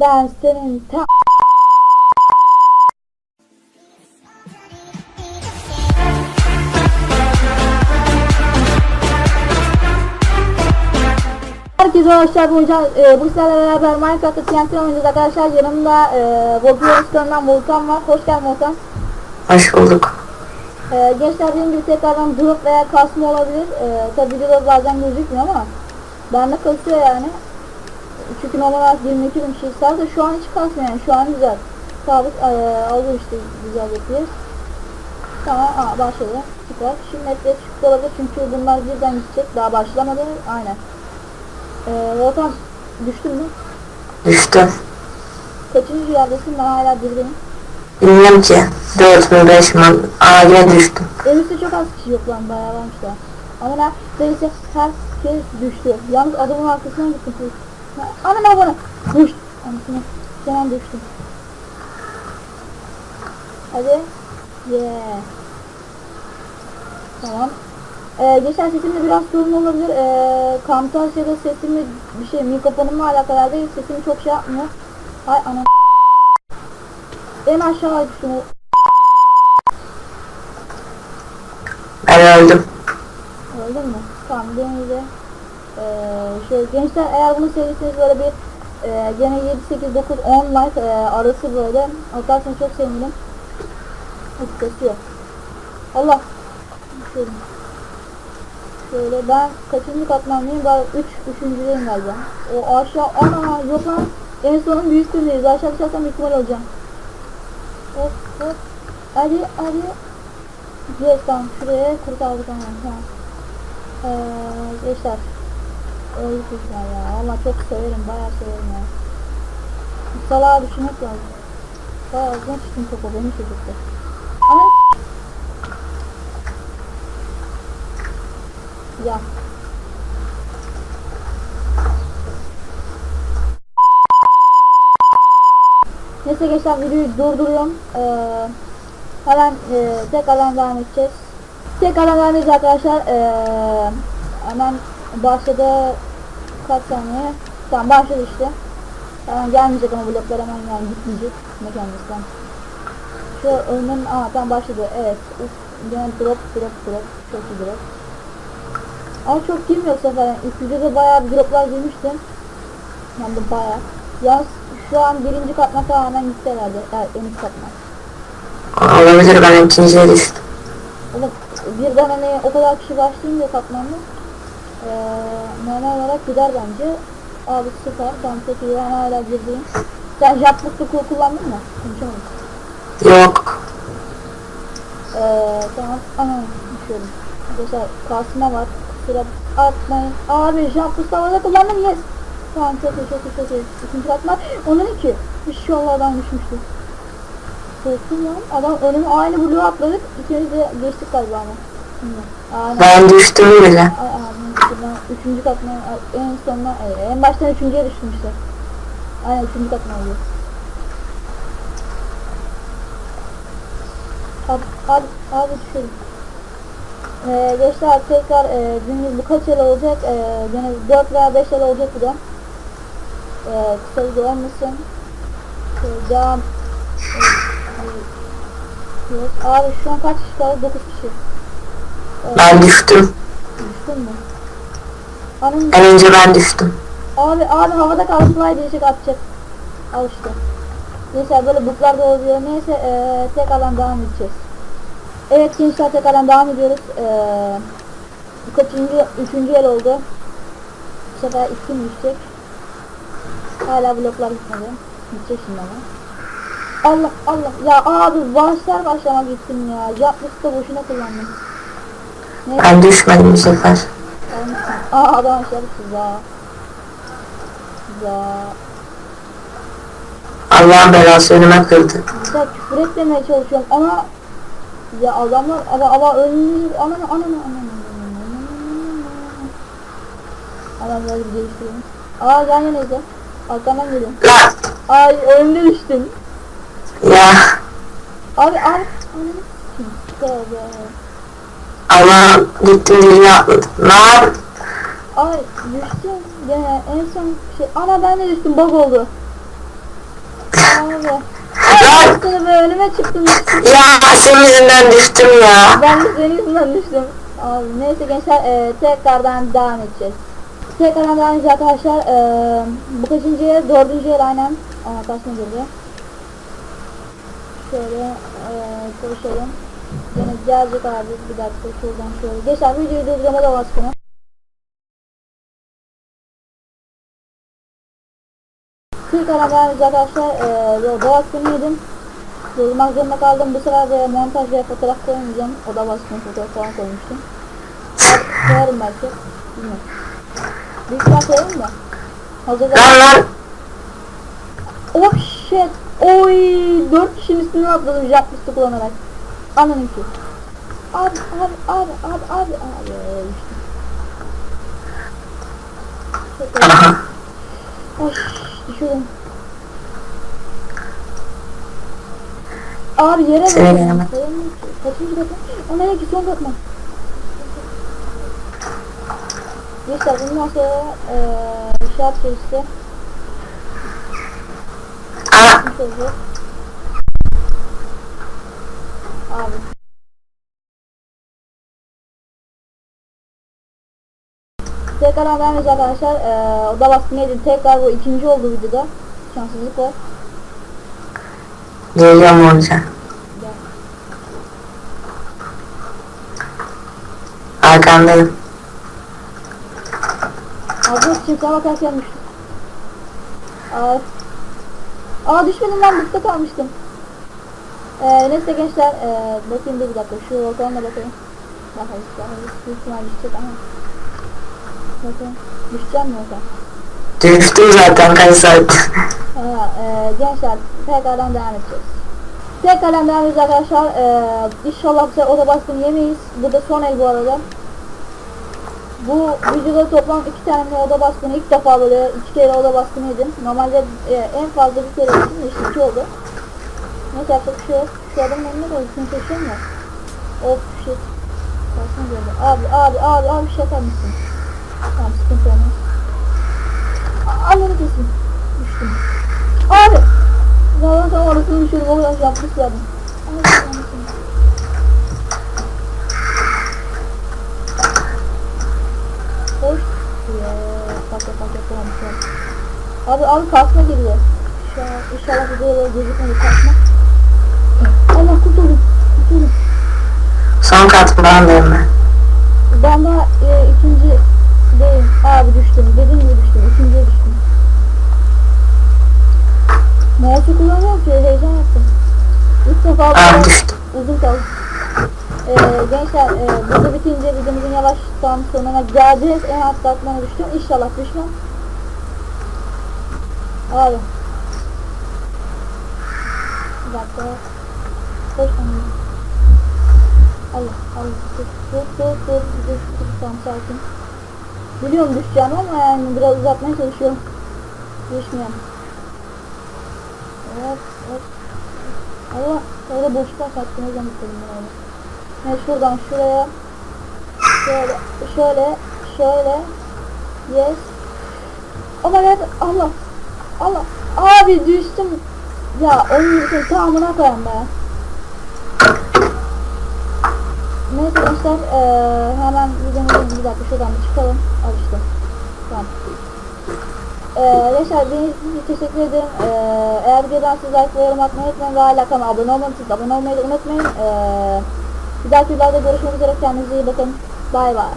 Ben senin ta... Herkese hoş geldiniz. Ee, bu sizlerle beraber Minecraft'ta TNT oynayacağız arkadaşlar. Yanımda e, Usta'ndan Volkan var. Hoş geldin Volkan. Hoş bulduk. Ee, gençler dediğim gibi tekrardan drop veya kasma olabilir. Ee, tabi videoda bazen gözükmüyor ama bende kasıyor yani. Çünkü normal olarak 22 bin şey sadece şu an hiç kasmıyor yani şu an güzel. Sabit e, işte güzel yapıyoruz. Tamam aa, başladı. Süper. Şimdi netleş çıktı olabilir çünkü bunlar birden gidecek. Daha başlamadı. Aynen. Ee, Volkan düştün mü? Düştüm. Kaçıncı yerdesin? Ben hala birdeyim. Bilmiyorum ki. 4 mü 5 mi? Yine düştüm. Üstte çok az kişi yok lan bayağı varmış da. Ama neredeyse herkes düştü. Yalnız adamın arkasına gittim. Anam al bana. Düştü. Anasını. Hemen düştüm. Hadi. Yeah. Tamam. Ee, geçen sesimde biraz sorun olabilir. Ee, Camtasia'da sesimle bir şey mikrofonumla alakalı değil. Sesimi çok şey yapmıyor. Ay anam. En aşağı düştüm. Ben öldüm. Öldün mü? Tamam denize. Ee, şey gençler eğer bunu sevdiyseniz böyle bir e, gene 7 8 9 10 like e, arası böyle atarsanız çok sevinirim. Hiç kesiyor. Allah. Şöyle. Ben kaçıncı katmanlıyım? Ben 3 üçüncüdeyim galiba. O aşağı ana yok lan. En sonun bir üstündeyiz. Aşağı düşersem büyük ihtimal olacağım. Hop hop. Hadi hadi. Yes tamam şuraya kurtardık hemen tamam. Ee, gençler. Öldü kızlar ya. Valla çok severim bayağı severim ya. Bu Salağa düşünmek lazım. Bayağı uzun çıktım topu beni çocuktu. Ama ya. Neyse gençler videoyu durduruyorum. Ee, hemen e, tekrardan devam edeceğiz. Tekrardan devam edeceğiz arkadaşlar. Ee, hemen başladı kaç saniye? Tamam başladı işte. Hemen gelmeyecek ama bloklar hemen yani gitmeyecek. Kendisinden. Şu önün aa tamam başladı. Evet. Uf, yine drop drop drop. Çok iyi drop. Ama çok girmiyor bu sefer. Yani ilk videoda bayağı bir droplar girmiştim. Hem de bayağı. Yalnız şu an birinci katman tamamen gitti herhalde. Evet en üst katman. Olabilir ben ikinciye düştüm. Oğlum birden hani o kadar kişi başlayınca katmanlı ee, normal olarak gider bence. Abi süper. Tamam iyi. Ben hala girdiğim. Sen jatluklu kul kullandın mı? Konuşamadım. Yok. Ee, tamam. Ana düşüyorum. Arkadaşlar kasma var. Kusura atmayın. Abi jatluklu havada kullandım. Yes. Tamam çok iyi çok iyi çok iyi. İkinci katman. Onun iki. İnşallah adam düşmüştü. Korktum lan. Adam önüme aynı bloğu atladık. İkimiz de geçtik galiba ama. Bilmiyorum. Aynen. Ben düştüm bile. Ay abim işte ben üçüncü katman en sonuna e, en baştan üçüncüye düştüm işte. Aynen üçüncü katman oluyor. Hadi hadi hadi düşelim. Ee, gençler tekrar e, günümüz bu kaç el olacak? E, gene 4 veya 5 el olacak bu da. E, kısa video olmasın. E, devam. E, e, yok. Abi şu an kaç kişi kaldı? 9 kişi. E, Ben düştüm. Düştün mü? Anam En önce ben düştüm. abi abi havada kaldı fly diyecek atacak. Al işte. Neyse böyle buklar da oluyor. Neyse eee tekrardan devam edeceğiz. Evet gençler tekrardan devam ediyoruz. Eee bu kaçıncı, üçüncü el oldu. Bu sefer iki mi düşecek? Hala bloklar gitmedi. Gidecek şimdi ama. Allah Allah ya abi başlar başlama gittim ya. Yapmışı da boşuna kullandım. Neyse. Ben düşmedim bu sefer. Aa adam aşağıda za. Za. Allah'ın belası önüme kırdı. De küfür etmemeye çalışıyorum ama ya adamlar ama ama önünü anan anan anan Adamları bir değiştirelim. Aa yan yanayız ya. Arkamdan geliyorum. Ay önümde düştüm. Ya. Abi. Ananı s**eyim. Tövbe. Allah gittim diline atladım. Lan. Ay düştüm. Gene en son şey. Ana ben de düştüm. Bug oldu. Abi. Ay üstüne böyle önüme çıktım. Ya senin yüzünden düştüm ya. Ben de senin yüzünden düştüm. Abi neyse gençler e, tekrardan devam edeceğiz. Tekrardan devam edeceğiz arkadaşlar. E, bu kaçıncı yer? Dördüncü yer aynen. Aa karşıma geliyor. Şöyle e, koşalım. Yine gelecek abi. Bir dakika şuradan şöyle. Gençler videoyu durdurma da baskını. Tekrardan devam edeceğiz arkadaşlar. E, doğa baskını yedim. Durmak zorunda kaldım. Bu sefer de montaj ve fotoğraf koymayacağım. O da baskın fotoğraf falan koymuştum. Koyarım belki. Bilmiyorum. Büyük ihtimal koyarım da. Hazırda. Lan lan. Oh shit. Oy. Dört kişinin üstüne atladım jump kullanarak. Anladım ki. Abi abi abi abi abi abi. Ay düşüyorum. Abi yere gelemedim. Kaçıncı katı? O ne ki son katman. Gençler bundan sonra eee şey yapacağız işte. Aa. Bir şey olacak. Abi. Tekrar devam edeceğiz arkadaşlar. Eee o da baskın yedi. Tekrar bu ikinci oldu videoda. Şanssızlık var. Geliyorum olacak. Arkandayım. Abi çiftliğe bakarken düştüm. Aa, Aa düşmedim lan bukta kalmıştım. Ee, neyse gençler bakayım dur bir dakika şu ortamda bakayım. Bakalım bakalım büyük ihtimal düşecek ama. Bakayım düşeceğim mi ortam? Düştüm zaten kaç saat. Ha, ee, gençler tekrardan devam edeceğiz. Tekrardan devam edeceğiz arkadaşlar. Ee, inşallah bize oda baskını yemeyiz. Bu da son el bu arada. Bu videoda toplam iki tane oda baskını ilk defa böyle iki kere oda baskını yedim. Normalde e, en fazla bir kere yedim işte iki oldu. Neyse yapacak şey yok. Şu adamın önüne koy. Of shit. Karşına geldi. Abi abi abi abi şaka mısın? Tamam sıkıntı olmaz. A- Allah'ını kesin. Düştüm. Abi. Zaten tam orasını düşürdüm. O kadar şey. Allah'ını kesin. Hoş. Ya, bak bak bak. Abi abi kalkma geliyor. An inşallah bu böyle gözükmedi kalkma. Allah kurtuldum. Kurtuldum. Son katmandayım ben. Ben daha e, ikinci değilim. Abi düştüm. Dediğim gibi düştüm. İkinciye düştüm. Mouse'u kullanıyorum ki heyecan yaptım. İlk defa Aa düştüm. uzun kaldı. Ee, gençler e, burada bitince videomuzun yavaştan sonuna geleceğiz. En alt katmana düştüm. İnşallah düşmem. Abi. Bir dakika. Koş anne. Allah Allah dur dur dur dur dur dur tamam sakin. Biliyorum düşeceğim ama yani biraz uzatmaya çalışıyorum. Düşmeyeyim. Hop hop. Allah öyle boşluğa sattım o yüzden bitirdim ben öyle. Ne şuradan şuraya. Şöyle şöyle şöyle. Yes. My god Allah. Allah. Abi düştüm. Ya onun şey tamamına koyayım be. Neyse gençler eee hemen videomuzun bir dakika şuradan bir çıkalım. Al işte. Tamam. Gençler dinlediğiniz için teşekkür ederim. Eee eğer videodan siz like yorum atmayı unutmayın ve hala kanala abone olmadıysanız abone olmayı da unutmayın. Eee bir dahaki videoda görüşmek üzere. Kendinize iyi bakın. Bay bay.